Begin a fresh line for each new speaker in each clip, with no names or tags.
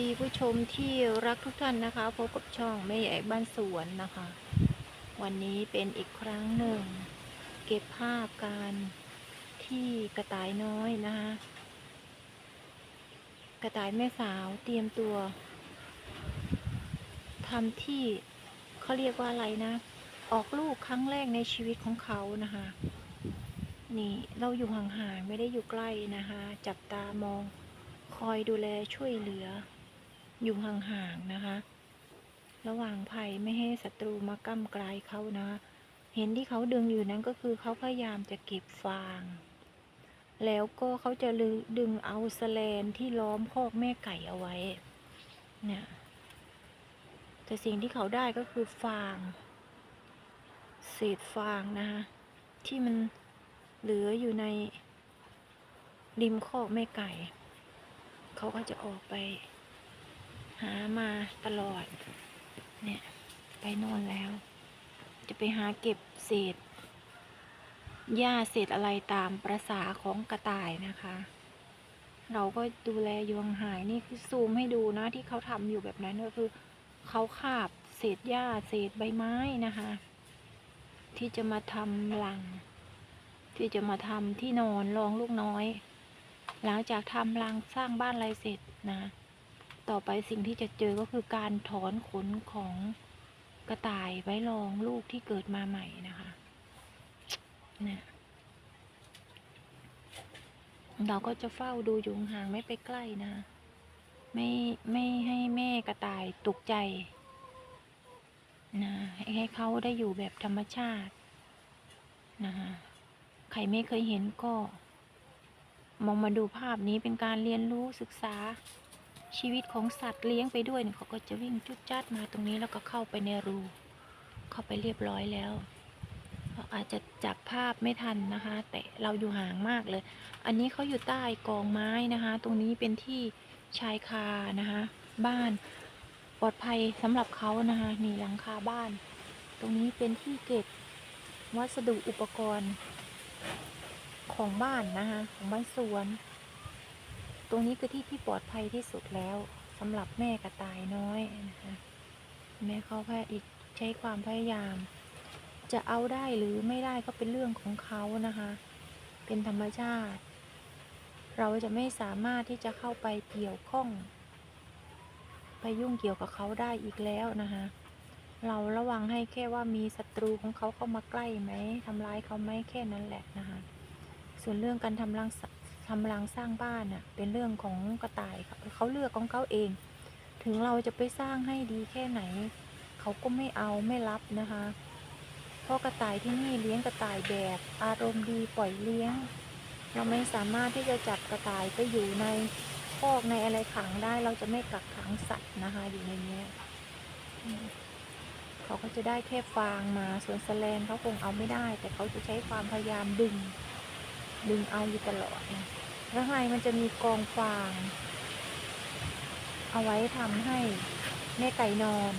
ดีผู้ชมที่รักทุกท่านนะคะพบกับช่องแม่ใหญ่บ้านสวนนะคะ วันนี้เป็นอีกครั้งหนึ่ง เก็บภาพการที่กระต่ายน้อยนะคะกระต่ายแม่สาวเตรียมตัวทำที่เขาเรียกว่าอะไรนะ ออกลูกครั้งแรกในชีวิตของเขานะคะนี่เราอยู่ห่างๆไม่ได้อยู่ใกล้นะคะ จับตามองคอยดูแลช่วยเหลือ อยู่ห่างๆนะคะ ระหว่างภัยไม่ให้ศัตรูมาก้ำกลายเขานะ เห็นที่เขาดึงอยู่นั้นก็คือเขาพยายามจะเก็บฟาง แล้วก็เขาจะลือดึงเอาแสแลนที่ล้อมคอกแม่ไก่เอาไว้ เนี่ยแต่สิ่งที่เขาได้ก็คือฟาง เศษฟางนะคะที่มันเหลืออยู่ในริมคอกแม่ไก่ เขาก็จะออกไป หามาตลอด เนี่ย ไปนอนแล้ว จะไปหาเก็บเศษหญ้าเศษอะไรตามประษาของกระต่ายนะคะ เราก็ดูแลยู่ห่างๆนี่คือซูมให้ดูนะที่เขาทำอยู่แบบนั้นก็คือเขาคาบเศษหญ้าเศษใบไม้นะคะ ที่จะมาทำรัง ที่จะมาทำที่นอนรองลูกน้อย หลังจากทำรังสร้างบ้านอะไรเสร็จนะ ต่อไปสิ่งที่จะเจอก็คือการถอนขนของกระต่ายไว้รองลูกที่เกิดมาใหม่นะคะเนี่ยเราก็จะเฝ้าดูอยู่ห่างไม่ไปใกล้นะ ไม่ไม่ให้แม่กระต่ายตกใจนะให้ให้เขาได้อยู่แบบธรรมชาตินะคะใครไม่เคยเห็นก็ มองมาดูภาพนี้เป็นการเรียนรู้ศึกษา ชีวิตของสัตว์เลี้ยงไปด้วยเนี่ยเขาก็จะวิ่งจุดจัดมาตรงนี้แล้วก็เข้าไปในรู เข้าไปเรียบร้อยแล้วเราอาจจะจับภาพไม่ทันนะคะ แต่เราอยู่ห่างมากเลย อันนี้เขาอยู่ใต้กองไม้นะคะ ตรงนี้เป็นที่ชายคานะคะ บ้านปลอดภัยสำหรับเขานะคะนี่หลังคาบ้าน ตรงนี้เป็นที่เก็บวัสดุอุปกรณ์ของบ้านนะคะของบ้านสวน ตรงนี้คือที่ที่ปลอดภัยที่สุดแล้วสำหรับแม่กระต่ายน้อยนะคะแม่เขาพยอีกใช้ความพยายาม จะเอาได้หรือไม่ได้ก็เป็นเรื่องของเขานะคะ เป็นธรรมชาติ เราจะไม่สามารถที่จะเข้าไปเกี่ยวข้อง ไปยุ่งเกี่ยวกับเขาได้อีกแล้วนะคะเราระวังให้แค่ว่ามีศัตรูของเขาเข้ามาใกล้ไหมทำร้ายเขาไหมแค่นั้นแหละนะคะ ส่วนเรื่องการทำรังส ทำรังสร้างบ้านน่ะเป็นเรื่องของกระต่ายเขาเขาเลือกของเขาเอง ถึงเราจะไปสร้างให้ดีแค่ไหน เขาก็ไม่เอาไม่รับนะคะ เพราะกระต่ายที่นี่เลี้ยงกระต่ายแบบอารมณ์ดีปล่อยเลี้ยง เราไม่สามารถที่จะจับกระต่ายไปอยู่ในคอกในอะไรขังได้เราจะไม่กักขังสัตว์นะคะอยู่ในนี้เขาก็จะได้แค่ฟางมาส่วนแสแลนเขาคงเอาไม่ได้ แต่เขาจะใช้ความพยายามดึง ดึงเอาอยู่ตลอดนะแล้วไงมันจะมีกองฟาง เอาไว้ทำให้แม่ไก่นอน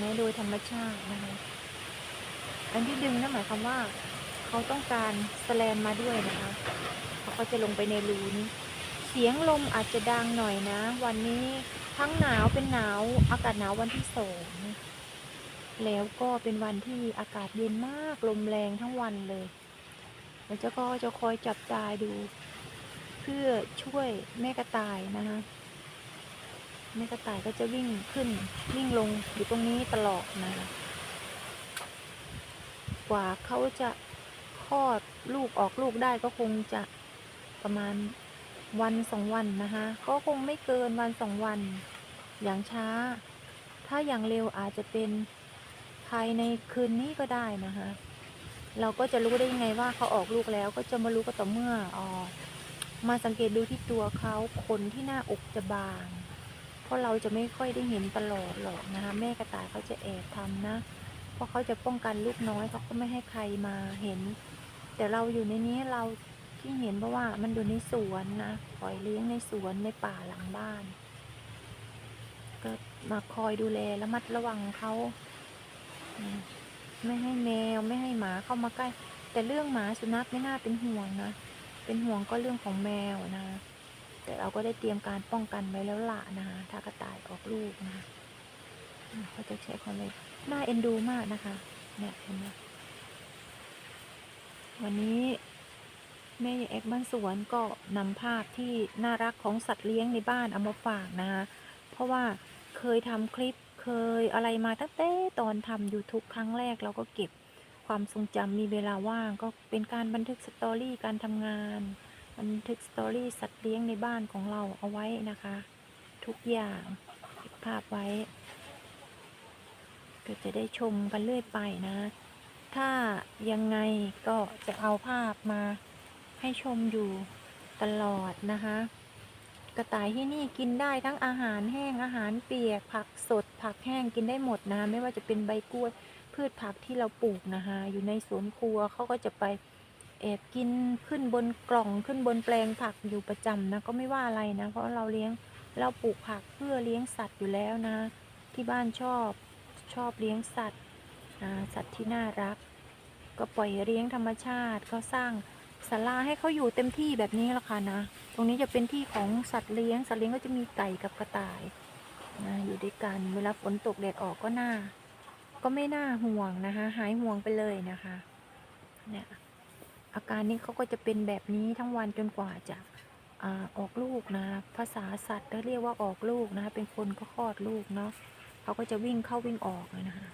แม่โดยธรรมชาตินะคะอันที่ดึงนั่นหมายความว่า เขาต้องการแสแลนมาด้วยนะคะเขาก็จะลงไปในรูนี้เสียงลมอาจจะดังหน่อยนะ วันนี้ทั้งหนาวเป็นหนาวอากาศหนาววันที่สองแล้วก็เป็นวันที่อากาศเย็นมากลมแรงทั้งวันเลย เราจะก็จะคอยจับตาดู เพื่อช่วยแม่กระต่ายนะคะแม่กระต่ายก็จะวิ่งขึ้นวิ่งลงอยู่ตรงนี้ตลอดนะคะกว่าเขาจะคลอดลูกออกลูกได้ก็คงจะประมาณวันสองวันนะคะก็คงไม่เกินวันสองวัน อย่างช้า ถ้าอย่างเร็วอาจจะเป็นภายในคืนนี้ก็ได้นะคะ เราก็จะรู้ได้ยังไงว่าเขาออกลูกแล้วก็จะมารู้ก็ต่อเมื่อออกมาสังเกตดูที่ตัวเขาขนที่หน้าอกจะบาง เพราะเราจะไม่ค่อยได้เห็นตลอดหรอกนะคะแม่กระต่ายเขาจะแอบทำนะ เพราะเขาจะป้องกันลูกน้อยเขาก็ไม่ให้ใครมาเห็น แต่เราอยู่ในนี้เราที่เห็นเพราะว่ามันอยู่ในสวนนะปล่อยเลี้ยงในสวนในป่าหลังบ้าน ก็มาคอยดูแลและมัดระวังเขา ไม่ให้แมวไม่ให้หมาเข้ามาใกล้ แต่เรื่องหมาสุนัขไม่น่าเป็นห่วงนะ เป็นห่วงก็เรื่องของแมวนะ แต่เราก็ได้เตรียมการป้องกันไว้แล้วล่ะนะคะถ้ากระต่ายออกลูกนะเขาจะใช้ความเลยน่าเอ็นดูมากนะคะ เนี่ยเห็นไหมวันนี้แม่ยายเอ็กบ้านสวนก็นำภาพที่น่ารักของสัตว์เลี้ยงในบ้านเอามาฝากนะคะเพราะว่าเคยทำคลิป เคยอะไรมาตั้งแต่ตอนทำ YouTube ครั้งแรกเราก็เก็บความทรงจำมีเวลาว่างก็เป็นการบันทึกสตอรี่การทำงาน บันทึกสตอรี่สัตว์เลี้ยงในบ้านของเราเอาไว้นะคะ ทุกอย่างเก็บภาพไว้ ก็จะได้ชมกันเรื่อยไปนะ ถ้ายังไงก็จะเอาภาพมาให้ชมอยู่ตลอดนะคะ กระต่ายที่นี่กินได้ทั้งอาหารแห้งอาหารเปียก ผักสด ผักแห้งกินได้หมดนะ ไม่ว่าจะเป็นใบกล้วย พืชผักที่เราปลูกนะคะอยู่ในสวนครัวเขาก็จะไปแอบกินขึ้นบนกล่องขึ้นบนแปลงผักอยู่ประจำนะ ก็ไม่ว่าอะไรนะ เพราะเราเลี้ยงเราปลูกผักเพื่อเลี้ยงสัตว์อยู่แล้วนะ ที่บ้านชอบชอบเลี้ยงสัตว์สัตว์ที่น่ารัก ก็ปล่อยเลี้ยงธรรมชาติก็สร้าง ศาลาให้เขาอยู่เต็มที่แบบนี้ละค่ะนะ ตรงนี้จะเป็นที่ของสัตว์เลี้ยง สัตว์เลี้ยงก็จะมีไก่กับกระต่ายนะอยู่ด้วยกัน เวลาฝนตกแดดออกก็น่าก็ไม่น่าห่วงนะคะ หายห่วงไปเลยนะคะ เนี่ยอาการนี้เขาก็จะเป็นแบบนี้ทั้งวันจนกว่าจะออกลูกนะ ภาษาสัตว์เขาเรียกว่าออกลูกนะคะเป็นคนก็คลอดลูกเนาะเขาก็จะวิ่งเข้าวิ่งออกเลยนะคะ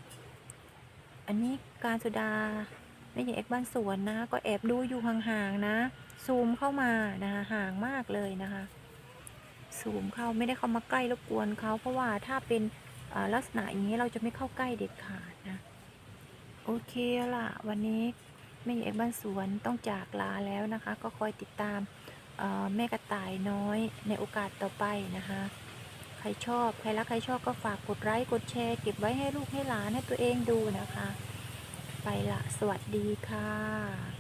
อันนี้การสุดา ไม่ใช่เอกบ้านสวนนะ ก็แอบดูอยู่ห่างๆนะ ซูมเข้ามานะคะห่างมากเลยนะคะ ซูมเข้าไม่ได้เข้ามาใกล้รบกวนเขาเพราะว่าถ้าเป็นลักษณะอย่างนี้เราจะไม่เข้าใกล้เด็ดขาดนะ โอเคละวันนี้แม่ใหญ่บ้านสวนต้องจากลาแล้วนะคะ ก็คอยติดตามแม่กระต่ายน้อยในโอกาสต่อไปนะคะ ใครชอบ ใครรักใครชอบก็ฝากกดไลค์กดแชร์เก็บไว้ให้ลูกให้หลานให้ตัวเองดูนะคะ ละ สวัสดีค่ะ